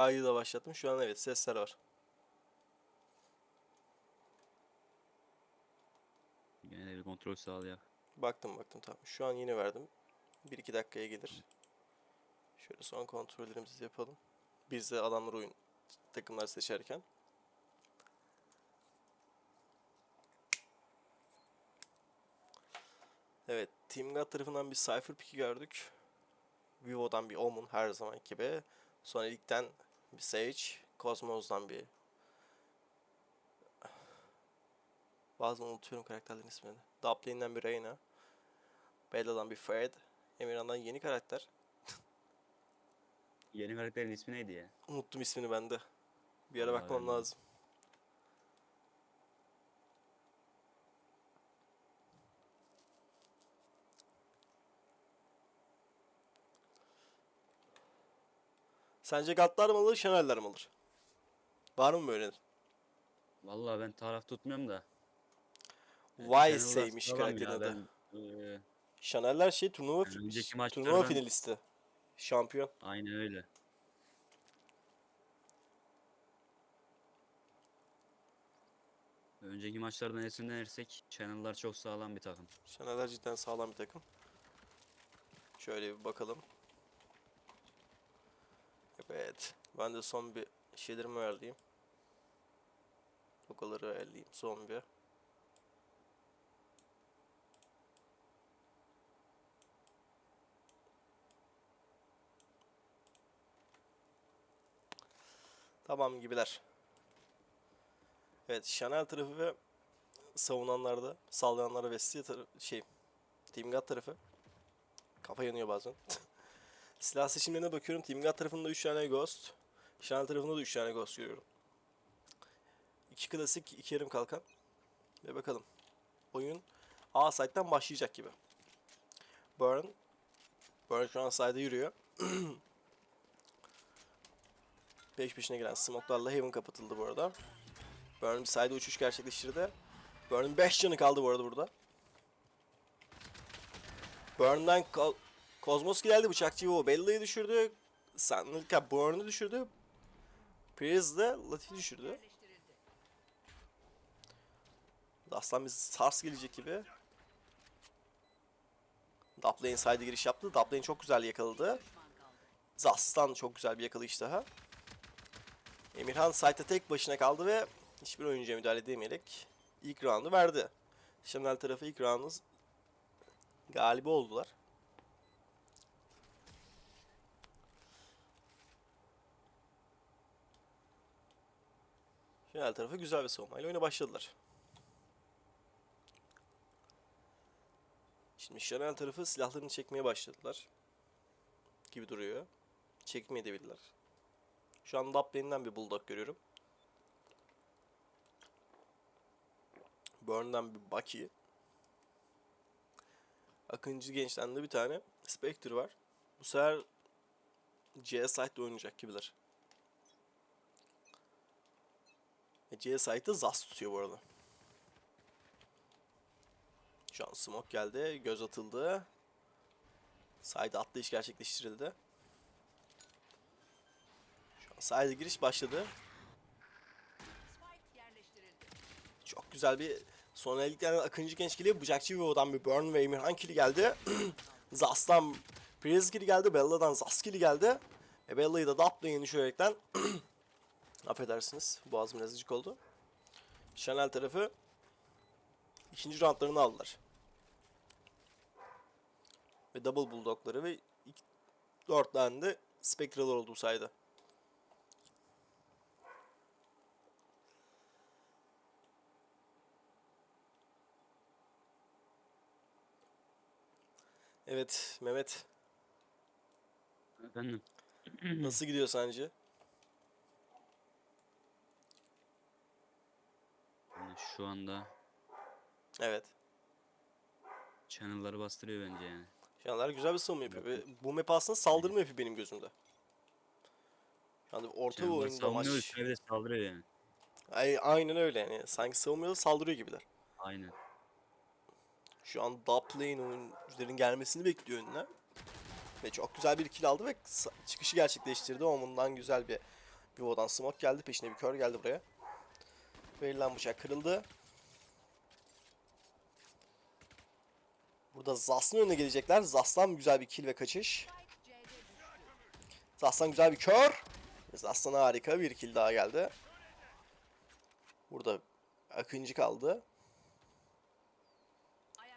Kaydı da başlattım. Şu an evet sesler var. Gene de bir kontrol sağlayak. Baktım baktım tamam. Şu an yeni verdim. 1-2 dakikaya gelir. Şöyle son kontrollerimizi yapalım. Biz de adamlar oyun takımlar seçerken. Evet, Team God tarafından bir Cypher Pick'i gördük. Vivo'dan bir Omen her zaman gibi. Sonra ligden bir Sage, Cosmos'dan bir Bazen unutuyorum karakterlerin ismini. Duplane'den bir Reyna. Bella'dan bir Fred. Emirhan'dan yeni karakter. Yeni karakterin ismi neydi ya? Unuttum ismini ben de. Bir ara bakmam lazım. Sence Gatlar mı alır, Şenerler mi alır? Var mı böyle? Vallahi ben taraf tutmuyorum da. Channel'lar sağlam ya, karakterin adı. Eee, Şaneller şey turnuva, Yani turnuva finalisti. Şampiyon. aynen öyle. Önceki maçlardan esinlenirsek Channel'lar çok sağlam bir takım. Şaneller cidden sağlam bir takım. Şöyle bir bakalım. Evet. Ben de son bir şeylerimi ayarlayayım. Logoları ayarlayayım son bir. Tamam gibiler. Evet, Chanel tarafı ve savunanlarda, sallayanlara ve şey, Team God tarafı. Kafa yanıyor bazen. Silah seçimlerine bakıyorum. God tarafında 3 tane Ghost. Chanel tarafında da 3 tane Ghost görüyorum. 2 klasik, 2 yarım kalkan. Ve bakalım. Oyun A side'den başlayacak gibi. Burn. Burn şu an side'e yürüyor. Peş peşine gelen smoke'larla Heaven kapatıldı bu arada. Burn bir side uçuş gerçekleştirdi. Burn'un 5 canı kaldı bu arada burada. Burn'dan Ko- Kozmos geldi bıçakçı o Bella'yı düşürdü. Sanlık'a Burn'u düşürdü. Priz de Latif'i düşürdü. Aslan bir Sars gelecek gibi. Duplane side giriş yaptı. Duplane çok güzel yakaladı. Zastan çok güzel bir yakalayış daha. Emirhan side'de tek başına kaldı ve hiçbir oyuncuya müdahale edemeyerek ilk roundu verdi. Chanel tarafı ilk roundun galibi oldular. Chanel tarafı güzel bir savunmayla oyuna başladılar. Şimdi Chanel tarafı silahlarını çekmeye başladılar. Gibi duruyor. Çekmeye de. Şu an Duplane'den bir Bulldog görüyorum. Burn'dan bir Bucky. Akıncı Genç'ten de bir tane Spectre var. Bu sefer C site'de oynayacak gibiler. E, C site'de Zas tutuyor bu arada. Şu an smoke geldi. Göz atıldı. Side atlayış gerçekleştirildi. Şu an side giriş başladı. Çok güzel bir son eldiklerden Akıncı Genç geliyor. Bıçakçı Vivo'dan bir Burn ve Emirhan kili geldi. Zas'tan Priz kili geldi. Bella'dan Zas kili geldi. Ve Bella'yı da Daplay'ın düşürerekten affedersiniz boğazım biraz oldu. Chanel tarafı ikinci roundlarını aldılar. Ve Double Bulldog'ları ve iki, dört tane de Spectre'lar oldu bu sayede. Evet Mehmet Efendim. nasıl gidiyor sence? Yani şu anda Evet. Channel'ları bastırıyor bence yani. Şanlar güzel bir savunma yapıyor. Ve bu map aslında saldırma yapıyor benim gözümde. Anda orta bir Channel'lar oyunda savunuyor, maç. üstüne bir de saldırıyor yani. Ay, aynen öyle yani. Sanki savunmuyor da saldırıyor gibiler. Aynen. Şu an top lane oyuncuların gelmesini bekliyor önüne. Ve çok güzel bir kill aldı ve sa- çıkışı gerçekleştirdi. Omundan güzel bir Vivo'dan smoke geldi. Peşine bir kör geldi buraya. Verilen bıçak kırıldı. Burada Zas'ın önüne gelecekler. Zas'tan güzel bir kill ve kaçış. Zas'tan güzel bir kör. Zas'tan harika bir kill daha geldi. Burada Akıncı kaldı.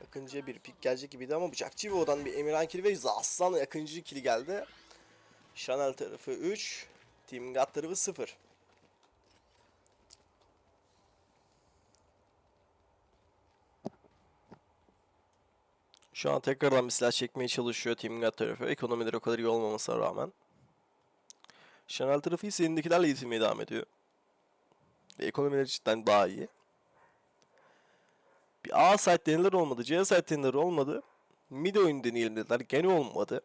Akıncı'ya bir pik gelecek gibiydi ama bıçakçı Vivo'dan bir Emirhan kili ve Zas'tan Akıncı kili geldi. Chanel tarafı 3. Team God tarafı 0. Şu an tekrardan bir silah çekmeye çalışıyor Team God tarafı. Ekonomileri o kadar iyi olmamasına rağmen. Chanel tarafı ise elindekilerle yetinmeye devam ediyor. Ve ekonomileri cidden daha iyi. Bir A site denilir olmadı. C site denilir olmadı. Mid oyunu deneyelim dediler. Gene olmadı.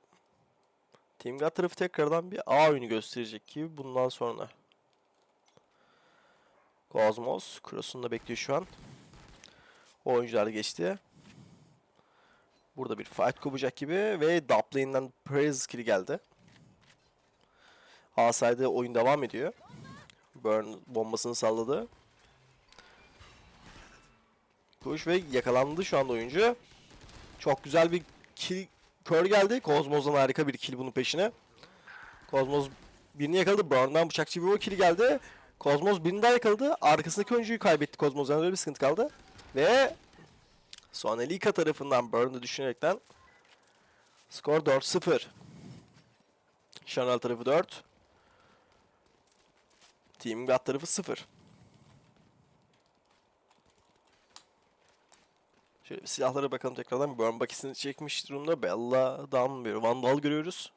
Team God tarafı tekrardan bir A oyunu gösterecek gibi bundan sonra. Cosmos. Cross'unu da bekliyor şu an. O oyuncular geçti. Burada bir fight kopacak gibi ve top lane'den Praise kill geldi. A side'de oyun devam ediyor. Burn bombasını salladı. Kuş ve yakalandı şu anda oyuncu. Çok güzel bir kill kör geldi. Kozmos'dan harika bir kill bunun peşine. Kozmos birini yakaladı. Burn'dan bıçakçı bir kill geldi. Kozmos birini daha yakaladı. Arkasındaki oyuncuyu kaybetti Kozmos. Yani öyle bir sıkıntı kaldı. Ve Son Elika tarafından Burn'u düşünerekten skor 4-0. Chanel tarafı 4. Team God tarafı 0. Şöyle bir silahlara bakalım tekrardan. Burn bakisini çekmiş durumda. Bella'dan bir Vandal görüyoruz.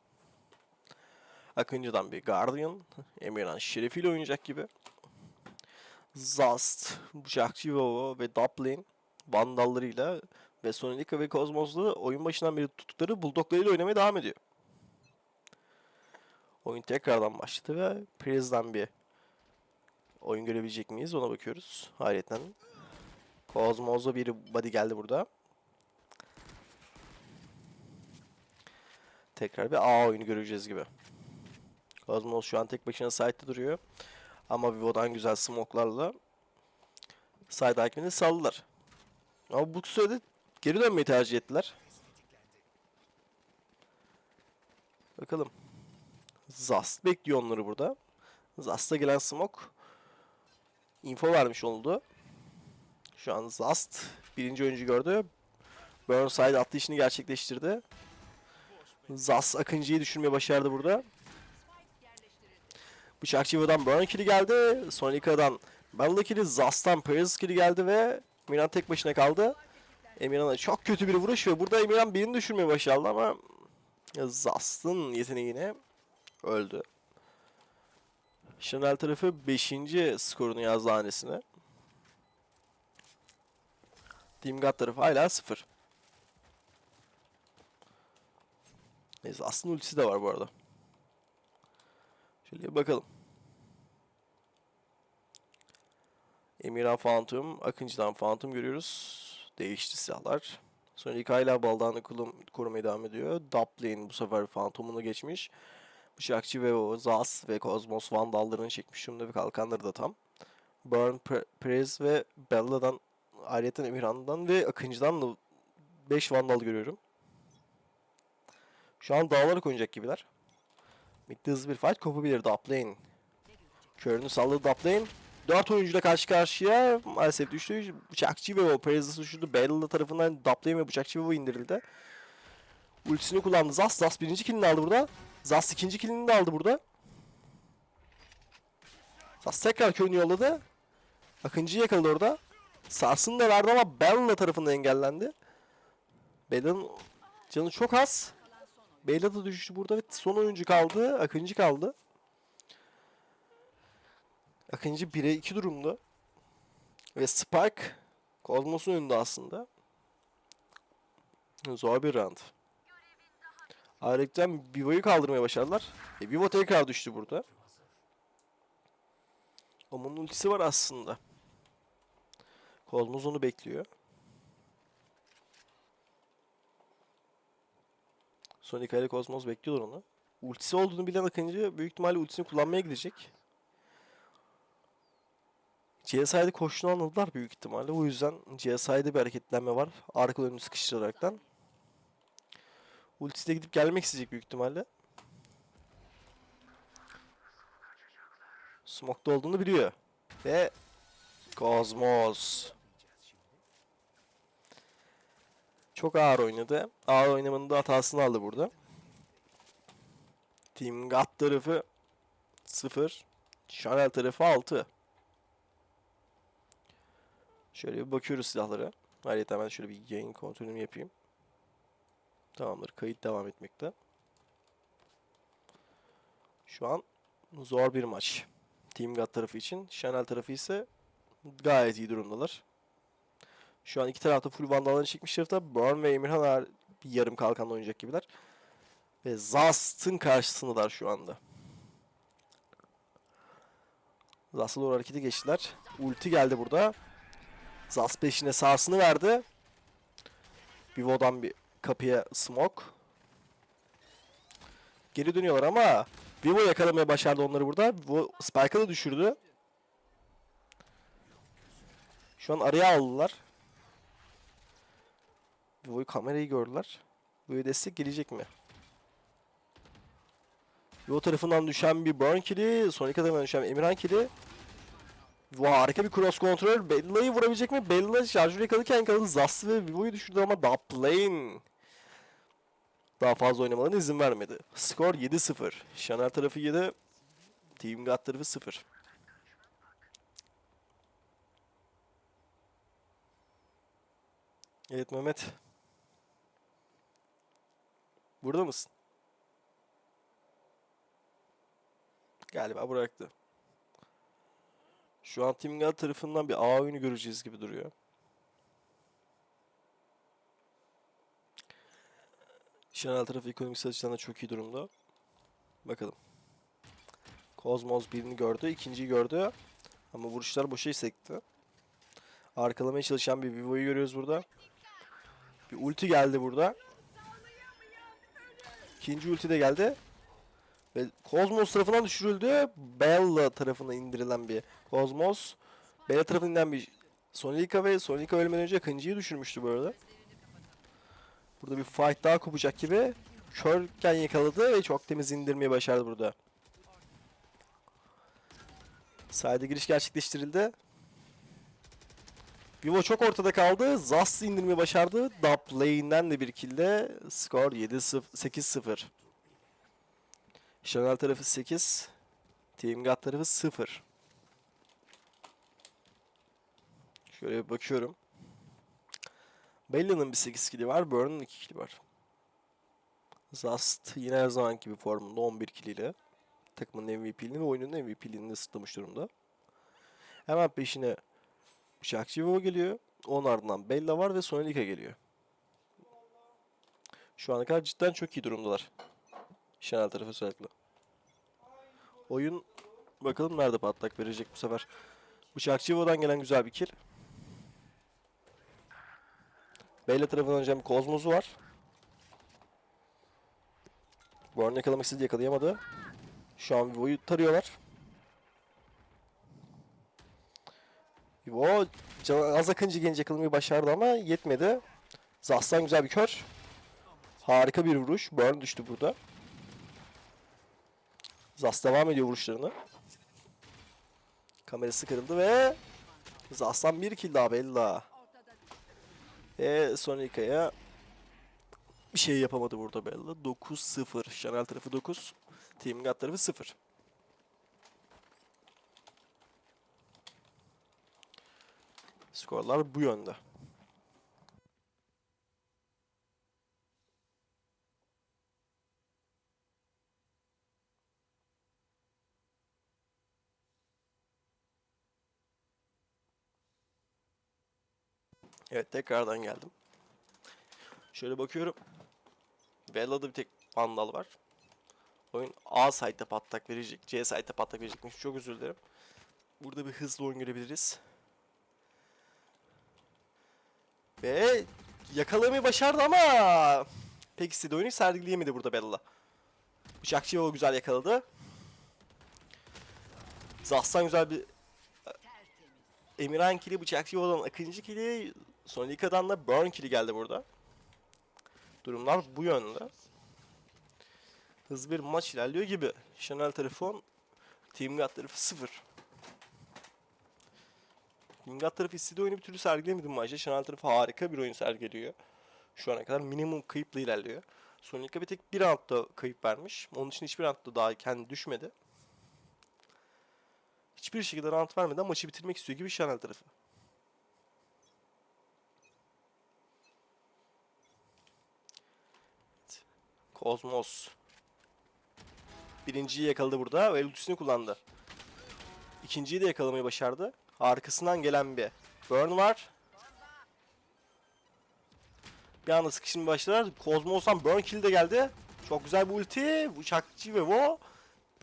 Akıncı'dan bir Guardian. Emirhan Şerefi ile oynayacak gibi. Zast, Vovo ve Dublin Vandallarıyla ve Sonelika ve Kozmos'la oyun başından beri tuttukları Bulldog'larıyla oynamaya devam ediyor. Oyun tekrardan başladı ve Priz'den bir oyun görebilecek miyiz ona bakıyoruz. Hayretten. Kozmos'a bir body geldi burada. Tekrar bir A oyunu göreceğiz gibi. Kozmos şu an tek başına side'de duruyor. Ama Vivo'dan güzel smoke'larla side hakimini saldılar. Ama bu sürede geri dönmeyi tercih ettiler. Bakalım. Zast bekliyor onları burada. Zast'a gelen smoke info vermiş oldu. Şu an Zast birinci oyuncu gördü. Burnside atlayışını gerçekleştirdi. Zast Akıncı'yı düşürmeyi başardı burada. Bıçakçı Yuva'dan Burn kill'i geldi. Sonica'dan Bella kill'i, Zast'tan Paris kill'i geldi ve Emirhan tek başına kaldı. Emirhan'a çok kötü bir vuruş ve burada Emirhan birini düşürmeye başardı ama Zast'ın yeteneğine öldü. Chanel tarafı 5. skorunu yazdı hanesine. God tarafı hala 0. Neyse aslında ultisi de var bu arada. Şöyle bakalım. Emirhan Phantom, Akıncı'dan Phantom görüyoruz. Değişti silahlar. Sonra ilk hala baldanı kulum- korumaya devam ediyor. Dublin bu sefer Phantom'unu geçmiş. Bıçakçı ve o Zas ve Cosmos Vandal'larını çekmiş durumda ve kalkanları da tam. Burn, Pre- Prez ve Bella'dan ayrıca Emirhan'dan ve Akıncı'dan da 5 Vandal görüyorum. Şu an dağlara oynayacak gibiler. Mid'de hızlı bir fight kopabilir Dublin. Körünü salladı Dublin. 4 oyuncuyla karşı karşıya maalesef düştü. Bıçakçı ve o Perez'ı düşürdü. Bella tarafından Dublin ve Bıçakçı ve indirildi. Ultisini kullandı Zas. Zas birinci killini aldı burada. Zas ikinci killini de aldı burada. Zas tekrar körünü yolladı. Akıncı'yı yakaladı orada. Sarsını da verdi ama Bella tarafından engellendi. Bella'nın canı çok az. Bella da düştü burada ve son oyuncu kaldı. Akıncı kaldı. Akıncı 1'e 2 durumda. Ve Spike Kozmos'un önünde aslında. Zor bir round. Ayrıca Vivo'yu kaldırmaya başardılar. E, Vivo tekrar düştü burada. Omun'un ultisi var aslında. Kozmos onu bekliyor. Sonic ile Kozmos bekliyorlar onu. Ultisi olduğunu bilen Akıncı büyük ihtimalle ultisini kullanmaya gidecek. GSI'de koştuğunu anladılar büyük ihtimalle. O yüzden GSI'de bir hareketlenme var. Arka önünü sıkıştıraraktan. Ultisi de gidip gelmek isteyecek büyük ihtimalle. Smoke'da olduğunu biliyor. Ve Cosmos. Çok ağır oynadı. Ağır oynamanın da hatasını aldı burada. Team God tarafı 0. Chanel tarafı 6. Şöyle bir bakıyoruz silahlara. Ayrıca ben şöyle bir yayın kontrolümü yapayım. Tamamdır. Kayıt devam etmekte. Şu an zor bir maç. Team God tarafı için. Chanel tarafı ise gayet iyi durumdalar. Şu an iki tarafta full vandallarını çekmişler da Burn ve Emirhan yarım kalkanla oynayacak gibiler. Ve Zast'ın karşısındalar şu anda. Zast'a doğru harekete geçtiler. Ulti geldi burada. Zast peşine sağsını verdi. Vivo'dan bir kapıya smoke. Geri dönüyorlar ama Vivo yakalamaya başardı onları burada. Vivo Spike'ı da düşürdü. Şu an araya aldılar. Vivo'yu kamerayı gördüler. Vivo'ya destek gelecek mi? Vivo tarafından düşen bir burn kill'i, Sonic tarafından düşen Emirhan kill'i. Vivo harika bir cross kontrol. Bella'yı vurabilecek mi? Bella şarjörü yakalaırken yakaladı. Zas ve Vivo'yu düşürdü ama Duplane daha fazla oynamalarına izin vermedi. Skor 7-0. Chanel tarafı 7, Team God tarafı 0. Evet Mehmet. Burada mısın? Galiba bıraktı. Şu an God tarafından bir A oyunu göreceğiz gibi duruyor. Chanel tarafı ekonomik açıdan da çok iyi durumda. Bakalım. Cosmos birini gördü, ikinciyi gördü. Ama vuruşlar boşa sekti. Arkalamaya çalışan bir Vivo'yu görüyoruz burada. Bir ulti geldi burada. İkinci ulti de geldi. Ve Cosmos tarafından düşürüldü. Bella tarafına indirilen bir Cosmos. Bella tarafından bir Sonica ve Sonica ölmeden önce Kanji'yi düşürmüştü bu arada. Burada bir fight daha kopacak gibi. Körken yakaladı ve çok temiz indirmeyi başardı burada. Sayede giriş gerçekleştirildi. Vivo çok ortada kaldı. Zast indirmeyi başardı. Dub lane'den de bir kilde. Skor 7-8-0. Chanel tarafı 8. Team God tarafı 0. Şöyle bir bakıyorum. Bella'nın bir 8 kili var. Burn'un 2 kili var. Zast yine her zamanki gibi formunda 11 kiliyle takımın MVP'liğini ve oyunun MVP'liğini ısıtlamış durumda. Hemen peşine Vivo geliyor. Onun ardından Bella var ve Sonica geliyor. Şu ana kadar cidden çok iyi durumdalar. Chanel tarafı özellikle. Oyun bakalım nerede patlak verecek bu sefer. Bıçakçı Vivo'dan gelen güzel bir kill. Bella tarafından bir Kozmos'u var. Born yakalamak istedi yakalayamadı. Şu an Vivo'yu tarıyorlar. Vivo az akıncı genç yakalamayı başardı ama yetmedi. Zastan güzel bir kör. Harika bir vuruş. Burn düştü burada. Zas devam ediyor vuruşlarını. Kamerası kırıldı ve Zastan bir kill daha Bella. Ve Sonica'ya bir şey yapamadı burada Bella. 9-0. Chanel tarafı 9. Team God tarafı 0. Skorlar bu yönde. Evet tekrardan geldim. Şöyle bakıyorum. Bella'da bir tek Vandal var. Oyun A site'de patlak verecek. C site'de patlak verecekmiş. Çok özür dilerim. Burada bir hızlı oyun görebiliriz. Ve yakalamayı başardı ama pek istediği oyunu sergileyemedi burada Bella. Bıçakçı o güzel yakaladı. Zahsan güzel bir Emirhan kili, Bıçakçı olan Akıncı kili, Sonica'dan da Burn kili geldi burada. Durumlar bu yönde. Hızlı bir maç ilerliyor gibi. Chanel telefon, Team God tarafı 0. Team God tarafı istediği oyunu bir türlü sergilemedi bu maçta. Chanel tarafı harika bir oyun sergiliyor. Şu ana kadar minimum kayıpla ilerliyor. Sonica bir tek bir roundda kayıp vermiş. Onun için hiçbir roundda daha kendi düşmedi. Hiçbir şekilde round vermeden maçı bitirmek istiyor gibi Chanel tarafı. Evet. Kozmos. Birinciyi yakaladı burada ve ultisini kullandı. İkinciyi de yakalamayı başardı. Arkasından gelen bir burn var. Bir anda sıkışmaya başladılar. Kozmos'tan burn kill de geldi. Çok güzel bir ulti. Bıçakçı ve Wo.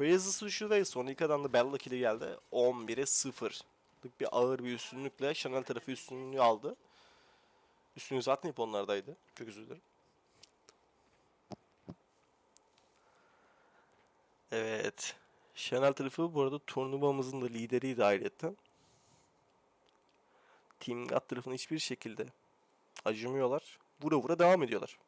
Brazos'u düşürdü ve Sonica'dan da Bella kill'i geldi. 11'e 0. Bir ağır bir üstünlükle Chanel tarafı üstünlüğü aldı. Üstünlüğü zaten hep onlardaydı. Çok özür dilerim. Evet. Chanel tarafı bu arada turnuvamızın da lideriydi ayrıca. Team God tarafına hiçbir şekilde acımıyorlar. Vura vura devam ediyorlar.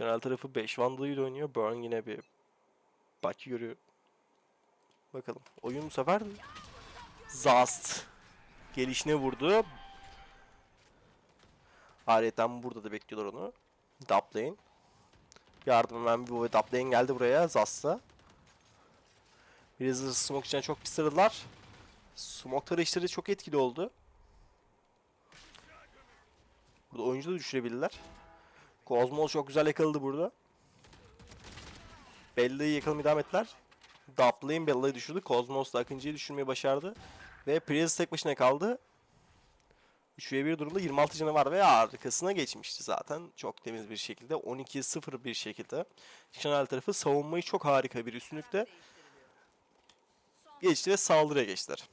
Chanel tarafı 5 Vandal ile oynuyor. Burn yine bir Baki görüyor. Bakalım. Oyun bu sefer Zast gelişine vurdu. Ayrıca burada da bekliyorlar onu. Dublane. Yardım hemen bir boy Dublane geldi buraya Zast'a. Hızlı smoke için çok pis sarıldılar. Smoke tarayışları çok etkili oldu. Burada oyuncu da düşürebilirler. Kozmos çok güzel yakaladı burada. Bella'yı yakalamaya devam ettiler. Dublane Bella'yı düşürdü. Kozmos da Akıncı'yı düşürmeyi başardı. Ve Prius tek başına kaldı. 3'e 1 durumda 26 canı var ve arkasına geçmişti zaten. Çok temiz bir şekilde. 12-0 bir şekilde. Chanel tarafı savunmayı çok harika bir üstünlükte geçti ve saldırıya geçtiler.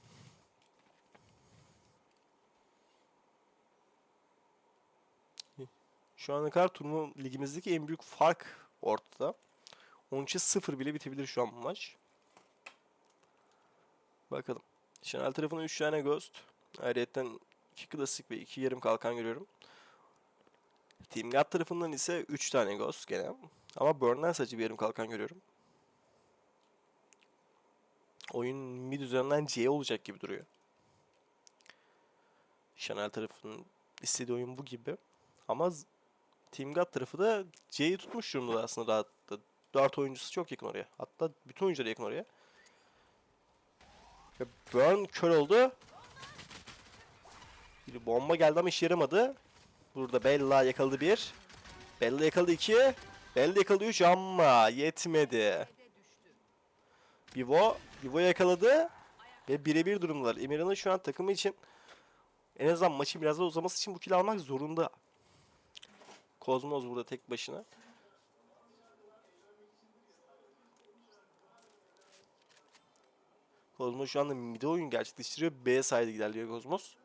Şu ana kadar turnuva ligimizdeki en büyük fark ortada. 13'e 0 bile bitebilir şu an bu maç. Bakalım. Chanel tarafına 3 tane Ghost. Ayrıca 2 klasik ve 2 yarım kalkan görüyorum. Team God tarafından ise 3 tane Ghost gene. Ama Burn'dan sadece bir yarım kalkan görüyorum. Oyun mid üzerinden C olacak gibi duruyor. Chanel tarafının istediği oyun bu gibi. Ama Team God tarafı da C'yi tutmuş durumda aslında rahatlıkla. 4 oyuncusu çok yakın oraya. Hatta bütün oyuncular yakın oraya. Ve Burn kör oldu. Bir bomba geldi ama işe yaramadı. Burada Bella yakaladı bir. Bella yakaladı iki. Bella yakaladı üç ama yetmedi. Vivo, Vivo yakaladı. Ve birebir durumdalar. Emirhan'ın şu an takımı için en azından maçın biraz daha uzaması için bu kill almak zorunda. Kozmos burada tek başına. Kozmos şu anda mide oyun gerçekleştiriyor. B side'e ilerliyor Kozmos.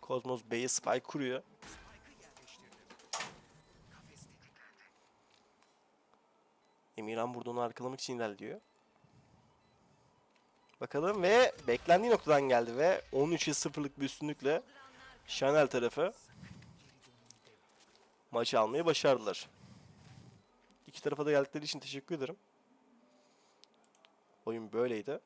Kozmos B'ye spike kuruyor. Emirhan burada onu arkalamak için ilerliyor. Bakalım ve beklendiği noktadan geldi ve 13'e 0'lık bir üstünlükle Chanel tarafı maçı almayı başardılar. İki tarafa da geldikleri için teşekkür ederim. Oyun böyleydi.